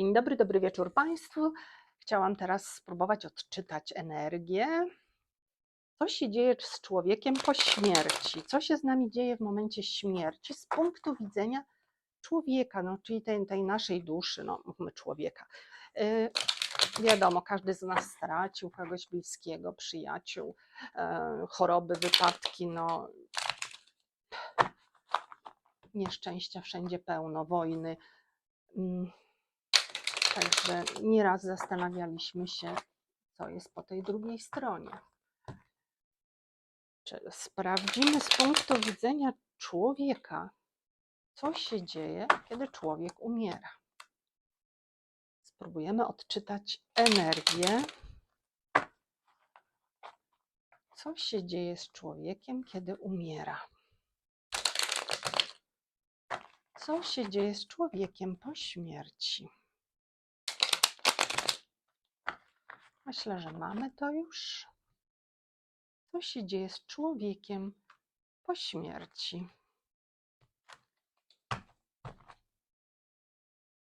Dzień dobry, dobry wieczór Państwu. Chciałam teraz spróbować odczytać energię. Co się dzieje z człowiekiem po śmierci? Co się z nami dzieje w momencie śmierci z punktu widzenia człowieka, no, czyli tej, tej naszej duszy, no, mówmy człowieka. Yy, wiadomo, każdy z nas stracił kogoś bliskiego, przyjaciół, yy, choroby, wypadki, no, nieszczęścia wszędzie pełno, wojny. Mm, Także nieraz zastanawialiśmy się, co jest po tej drugiej stronie. Sprawdzimy z punktu widzenia człowieka, co się dzieje, kiedy człowiek umiera. Spróbujemy odczytać energię. Co się dzieje z człowiekiem, kiedy umiera? Co się dzieje z człowiekiem po śmierci? Myślę, że mamy to już. Co się dzieje z człowiekiem po śmierci?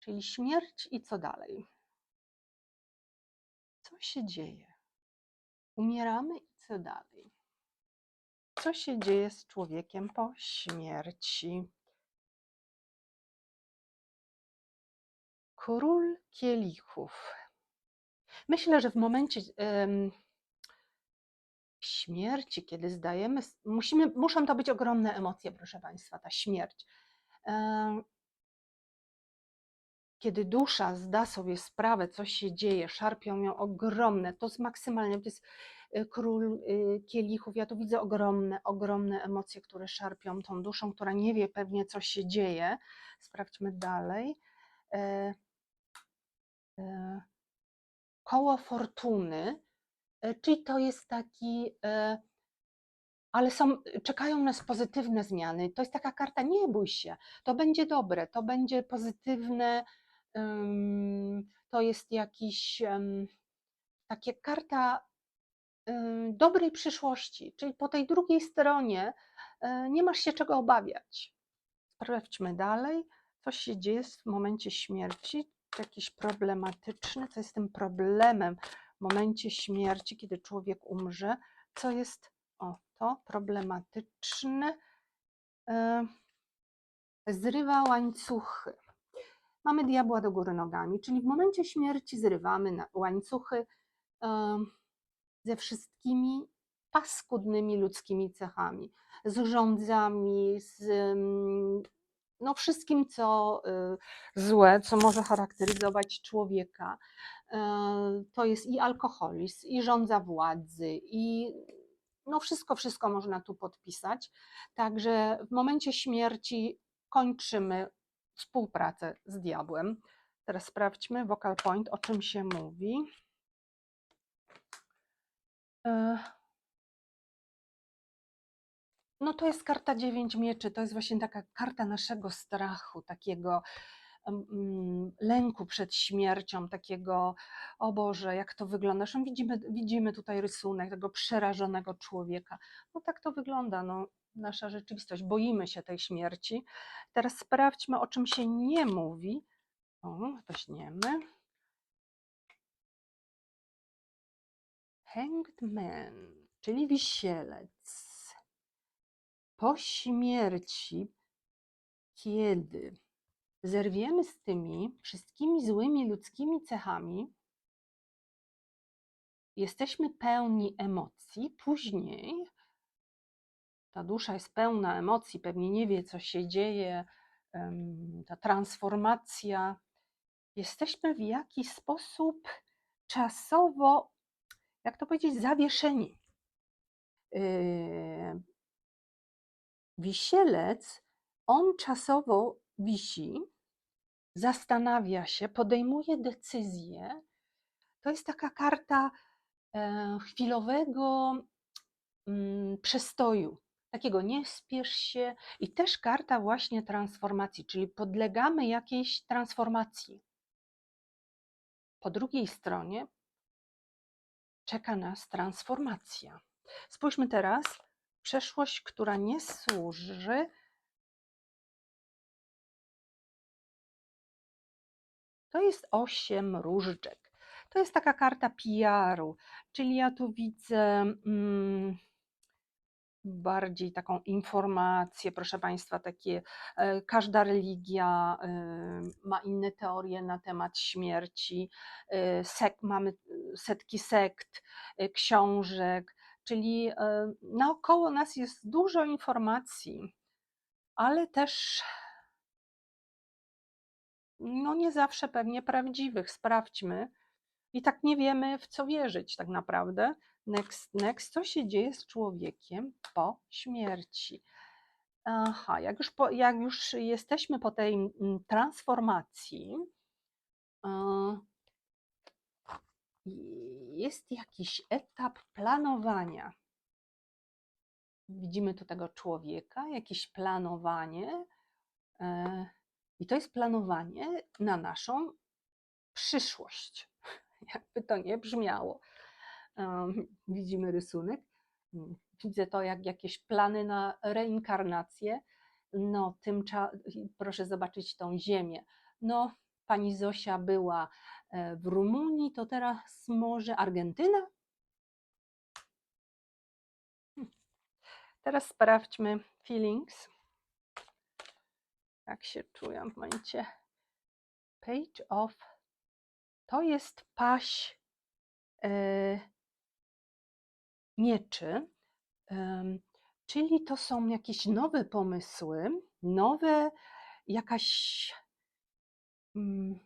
Czyli śmierć i co dalej? Co się dzieje? Umieramy i co dalej? Co się dzieje z człowiekiem po śmierci? Król kielichów. Myślę, że w momencie em, śmierci, kiedy zdajemy, musimy, muszą to być ogromne emocje, proszę Państwa, ta śmierć. Em, Kiedy dusza zda sobie sprawę, co się dzieje, szarpią ją ogromne, to jest maksymalnie, to jest y, król y, kielichów, ja tu widzę ogromne, ogromne emocje, które szarpią tą duszą, która nie wie pewnie, co się dzieje. Sprawdźmy dalej. E, e, koło fortuny, e, czyli to jest taki, e, ale są, czekają nas pozytywne zmiany. To jest taka karta, nie bój się, to będzie dobre, to będzie pozytywne, to jest jakiś, takie karta dobrej przyszłości, czyli po tej drugiej stronie y, nie masz się czego obawiać. Sprawdźmy dalej, co się dzieje w momencie śmierci, jakiś problematyczny, co jest tym problemem w momencie śmierci, kiedy człowiek umrze, co jest, o to, problematyczne, e, zrywa łańcuchy. Mamy diabła do góry nogami, czyli w momencie śmierci zrywamy łańcuchy e, ze wszystkimi paskudnymi ludzkimi cechami, z urządzami, z mm, no wszystkim, co y, złe, co może charakteryzować człowieka. E, To jest i alkoholizm, i rządza władzy, i no wszystko, wszystko można tu podpisać. Także w momencie śmierci kończymy współpracę z diabłem. Teraz sprawdźmy Vocal Point, o czym się mówi. No to jest karta dziewięć mieczy, to jest właśnie taka karta naszego strachu, takiego mm, lęku przed śmiercią, takiego, o Boże, jak to wygląda. Zresztą widzimy, widzimy tutaj rysunek tego przerażonego człowieka. No tak to wygląda, no, nasza rzeczywistość. Boimy się tej śmierci. Teraz sprawdźmy, o czym się nie mówi. O, weźmiemy. Hanged Man, czyli wisielec. Po śmierci, kiedy zerwiemy z tymi wszystkimi złymi ludzkimi cechami, jesteśmy pełni emocji, później ta dusza jest pełna emocji, pewnie nie wie, co się dzieje, ta transformacja. Jesteśmy w jakiś sposób czasowo, jak to powiedzieć, zawieszeni. Wisielec, on czasowo wisi, zastanawia się, podejmuje decyzje. To jest taka karta e, chwilowego mm, przestoju, takiego nie spiesz się i też karta właśnie transformacji, czyli podlegamy jakiejś transformacji. Po drugiej stronie czeka nas transformacja. Spójrzmy teraz, przeszłość, która nie służy To jest osiem różdżek. To jest taka karta PR-u, czyli ja tu widzę mm, bardziej taką informację, proszę Państwa, takie, e, każda religia e, ma inne teorie na temat śmierci, e, sek, mamy setki sekt, książek, czyli e, naokoło nas jest dużo informacji, ale też no nie zawsze pewnie prawdziwych. Sprawdźmy. I tak nie wiemy, w co wierzyć tak naprawdę. Next, next, co się dzieje z człowiekiem po śmierci? Aha, jak już, po, jak już jesteśmy po tej mm, transformacji, e, jest jakiś etap planowania. Widzimy tu tego człowieka, jakieś planowanie, e, i to jest planowanie na naszą przyszłość. Jakby to nie brzmiało. Widzimy rysunek. Widzę to jak jakieś plany na reinkarnację. No, tym proszę zobaczyć tą ziemię. No, pani Zosia była w Rumunii, to teraz może Argentyna? Teraz sprawdźmy feelings. Jak się czuję w momencie. Page of. To jest paść e, mieczy. Czyli to są jakieś nowe pomysły, nowe jakaś. mm,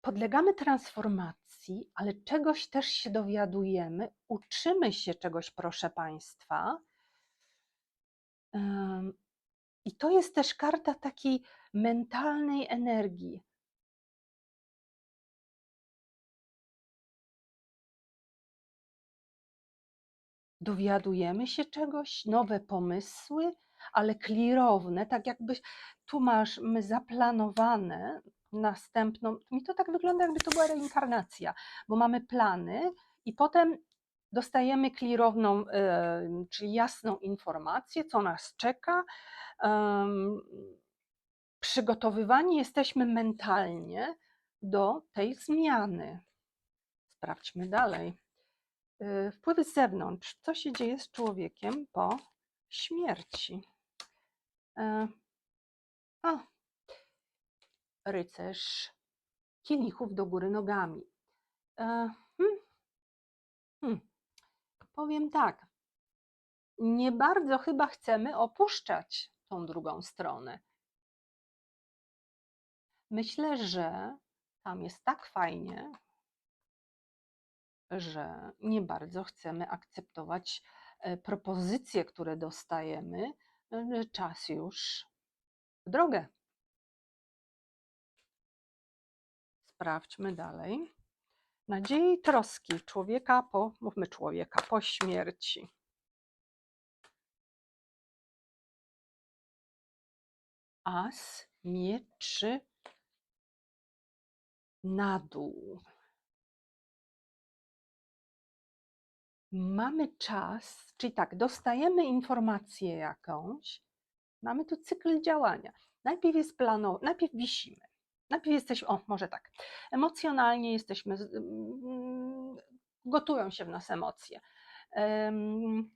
Podlegamy transformacji, ale czegoś też się dowiadujemy, uczymy się czegoś, proszę Państwa. I to jest też karta takiej mentalnej energii. Dowiadujemy się czegoś, nowe pomysły, ale klirowne, tak jakby tu masz my zaplanowane następną. Mi to tak wygląda, jakby to była reinkarnacja, bo mamy plany i potem dostajemy klirowną, czyli jasną informację, co nas czeka. Przygotowywani jesteśmy mentalnie do tej zmiany. Sprawdźmy dalej. Y, Wpływy z zewnątrz. Co się dzieje z człowiekiem po śmierci? E, A, rycerz kielichów do góry nogami. E, hmm, hmm. Powiem tak. Nie bardzo chyba chcemy opuszczać tą drugą stronę. Myślę, że tam jest tak fajnie, że nie bardzo chcemy akceptować e, propozycje, które dostajemy. e, Czas już w drogę. Sprawdźmy dalej. Nadzieje i troski człowieka po, mówmy człowieka, po śmierci. As mieczy na dół. Mamy czas, czyli tak, dostajemy informację jakąś, mamy tu cykl działania. Najpierw jest plano, najpierw wisimy. Najpierw jesteśmy, o może tak, emocjonalnie jesteśmy, mm, gotują się w nas emocje. Em,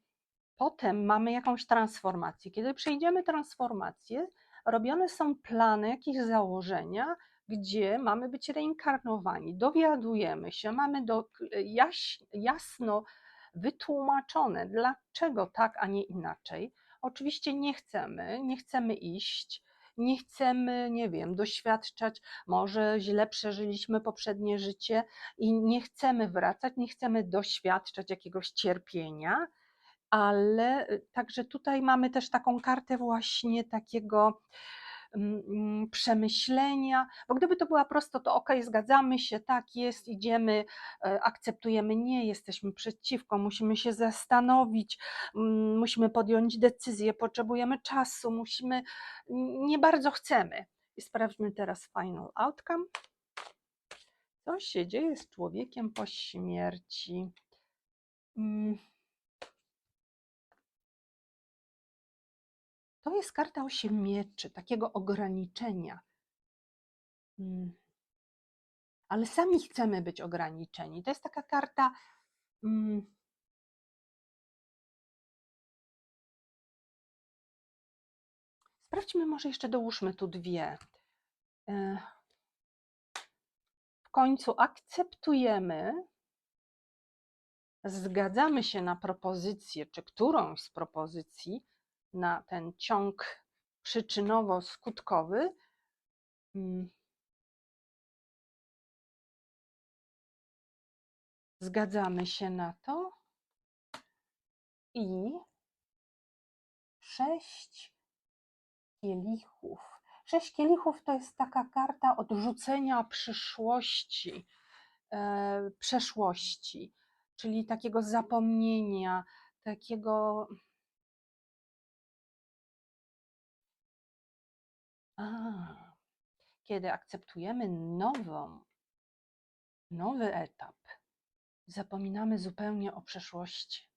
Potem mamy jakąś transformację. Kiedy przejdziemy transformację, robione są plany, jakieś założenia, gdzie mamy być reinkarnowani. Dowiadujemy się, mamy do, jaś, jasno wytłumaczone, dlaczego tak, a nie inaczej. Oczywiście nie chcemy, nie chcemy iść, nie chcemy, nie wiem, doświadczać, może źle przeżyliśmy poprzednie życie i nie chcemy wracać, nie chcemy doświadczać jakiegoś cierpienia, ale y, także tutaj mamy też taką kartę właśnie takiego przemyślenia, bo gdyby to była prosto, to ok, zgadzamy się, tak jest, idziemy, e, akceptujemy, nie jesteśmy przeciwko, musimy się zastanowić, mm, musimy podjąć decyzję, potrzebujemy czasu, musimy, nie bardzo chcemy. I sprawdźmy teraz final outcome. Co się dzieje z człowiekiem po śmierci? To jest karta osiem mieczy, takiego ograniczenia. Mm. Ale sami chcemy być ograniczeni. To jest taka karta. Mm, Sprawdźmy, może jeszcze dołóżmy tu dwie. E, W końcu akceptujemy, zgadzamy się na propozycję, czy którąś z propozycji, na ten ciąg przyczynowo-skutkowy. Mm. Zgadzamy się na to i sześć kielichów. Sześć kielichów to jest taka karta odrzucenia przyszłości, e, przeszłości, czyli takiego zapomnienia, takiego. A, kiedy akceptujemy nową, nowy etap, zapominamy zupełnie o przeszłości.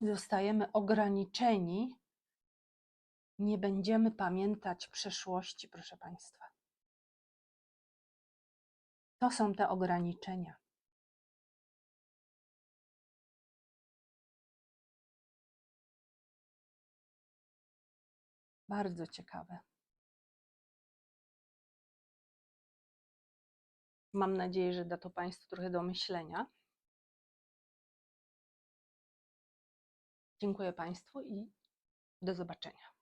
Zostajemy ograniczeni, nie będziemy pamiętać przeszłości, proszę Państwa. To są te ograniczenia. Bardzo ciekawe. Mam nadzieję, że da to Państwu trochę do myślenia. Dziękuję Państwu i do zobaczenia.